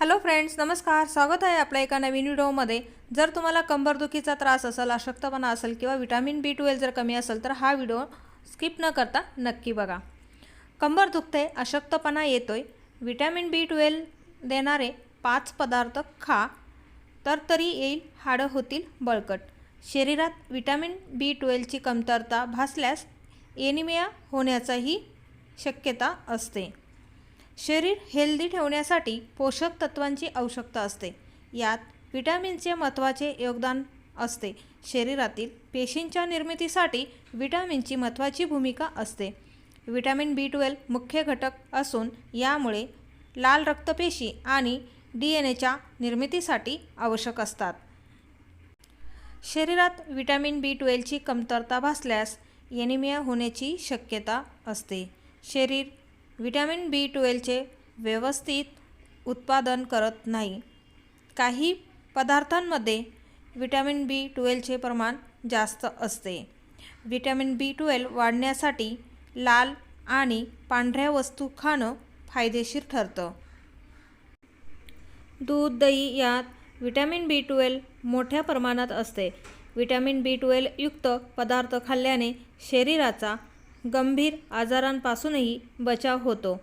Hello friends नमस्कार. स्वागत आहे आपल्या एका नवीन व्हिडिओमध्ये. जर तुम्हाला कंबरदुखीचा त्रास असेल अशक्तपणा असेल किंवा विटॅमिन बी ट्वेल्व जर कमी असेल तर हा व्हिडिओ स्किप न करता नक्की बघा. कंबर दुखते अशक्तपणा येतोय. विटॅमिन बी ट्वेल्व देणारे पाच पदार्थ खा तर तरी येईल हाडं होतील बळकट. शरीरात विटॅमिन बी ट्वेल्वची कमतरता भासल्यास एनिमिया होण्याचाही शक्यता असते. शरीर हेल्दी ठेवण्यासाठी पोषक तत्वांची आवश्यकता असते. यात विटॅमिनचे महत्त्वाचे योगदान असते. शरीरातील पेशींच्या निर्मितीसाठी विटॅमिनची महत्त्वाची भूमिका असते. विटॅमिन बी ट्वेल्व मुख्य घटक असून यामुळे लाल रक्तपेशी आणि डी एन एच्या निर्मितीसाठी आवश्यक असतात. शरीरात विटॅमिन बी ट्वेल्वची कमतरता भासल्यास एनिमिया होण्याची शक्यता असते. शरीर व्हिटॅमिन बी ट्वेल्वचे व्यवस्थित उत्पादन करत नाही. काही पदार्थांमध्ये व्हिटॅमिन बी ट्वेल्वचे प्रमाण जास्त असते. व्हिटॅमिन बी ट्वेल्व वाढण्यासाठी लाल आणि पांढऱ्या वस्तू खाणं फायदेशीर ठरतं. दूध दही यात व्हिटॅमिन बी ट्वेल्व मोठ्या प्रमाणात असते. विटॅमिन बी ट्वेल्व युक्त पदार्थ खाल्ल्याने शरीराचा गंभीर आजारांपासूनही बचाव होतो.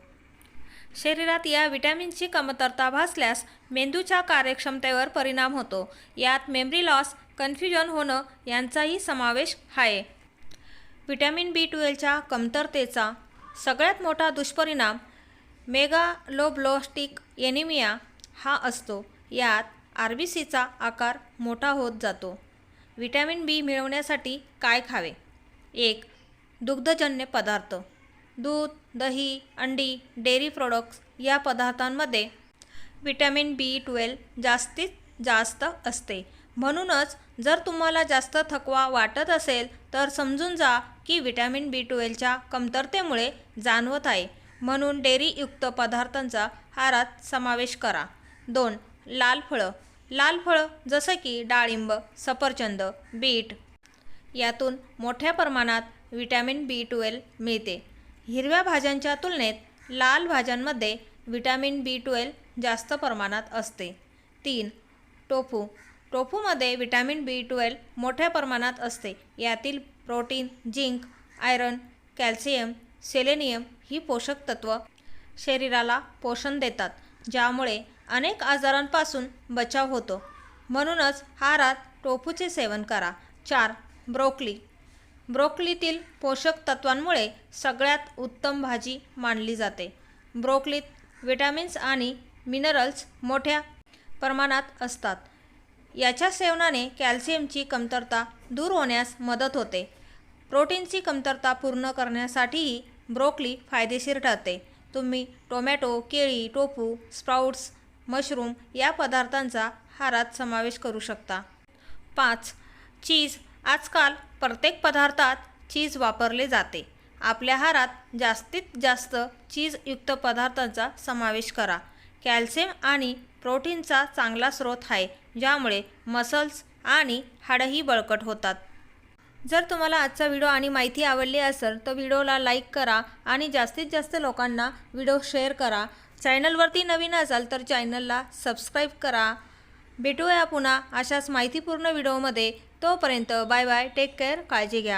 शरीरात या विटॅमिनची कमतरता भासल्यास मेंदूच्या कार्यक्षमतेवर परिणाम होतो. यात मेमरी लॉस कन्फ्युजन होणं यांचाही समावेश आहे. विटॅमिन बी ट्वेलच्या कमतरतेचा सगळ्यात मोठा दुष्परिणाम मेगालोब्लोस्टिक एनिमिया हा असतो. यात आर बी सीचा आकार मोठा होत जातो. विटॅमिन बी मिळवण्यासाठी काय खावे? एक दुग्धजन्य पदार्थ दूध दही अंडी डेअरी प्रोडक्ट्स या पदार्थांमध्ये विटॅमिन बी ट्वेल्व जास्तीत जास्त असते. म्हणूनच जर तुम्हाला जास्त थकवा वाटत असेल तर समजून जा की विटॅमिन बी ट्वेल्वच्या कमतरतेमुळे जाणवत आहे. म्हणून डेअरीयुक्त पदार्थांचा आहारात समावेश करा. दोन लाल फळं. लाल फळं जसं की डाळिंब सफरचंद बीट यातून मोठ्या प्रमाणात विटॅमिन बी ट्वेल्व मिळते. हिरव्या भाज्यांच्या तुलनेत लाल भाज्यांमध्ये विटॅमिन बी ट्वेल्व जास्त प्रमाणात असते. तीन टोफू. टोफूमध्ये विटॅमिन बी ट्वेल्व मोठ्या प्रमाणात असते. यातील protein zinc iron calcium selenium ही पोषक तत्व शरीराला पोषण देतात ज्यामुळे अनेक आजारांपासून बचाव होतो. म्हणूनच आहारात टोफूचे सेवन करा. चार ब्रोकली. ब्रोकलीतील पोषक तत्वांमुळे सगळ्यात उत्तम भाजी मानली जाते. ब्रोकलीत विटॅमिन्स आणि मिनरल्स मोठ्या प्रमाणात असतात. याच्या सेवनाने कॅल्शियमची कमतरता दूर होण्यास मदत होते. प्रोटीनची कमतरता पूर्ण करण्यासाठीही ब्रोकली फायदेशीर ठरते. तुम्ही टोमॅटो केळी टोफू स्प्राउट्स मशरूम या पदार्थांचा हारात समावेश करू शकता. पाच. चीज आजकाल प्रत्येक पदार्थात चीज वापरले जाते. आपल्या आहारात जास्तीत जास्त चीजयुक्त पदार्थांचा समावेश करा. कॅल्शियम आणि प्रोटीनचा चांगला स्रोत आहे ज्यामुळे मसल्स आणि हाडंही बळकट होतात. जर तुम्हाला आजचा व्हिडिओ आणि माहिती आवडली असेल तर व्हिडिओला लाईक करा आणि जास्तीत जास्त लोकांना व्हिडिओ शेअर करा. चॅनलवरती नवीन असाल तर चॅनलला सबस्क्राईब करा. भेटूया पुन्हा अशाच माहितीपूर्ण व्हिडिओमध्ये. तोपर्यंत बाय बाय टेक केअर काळजी घ्या.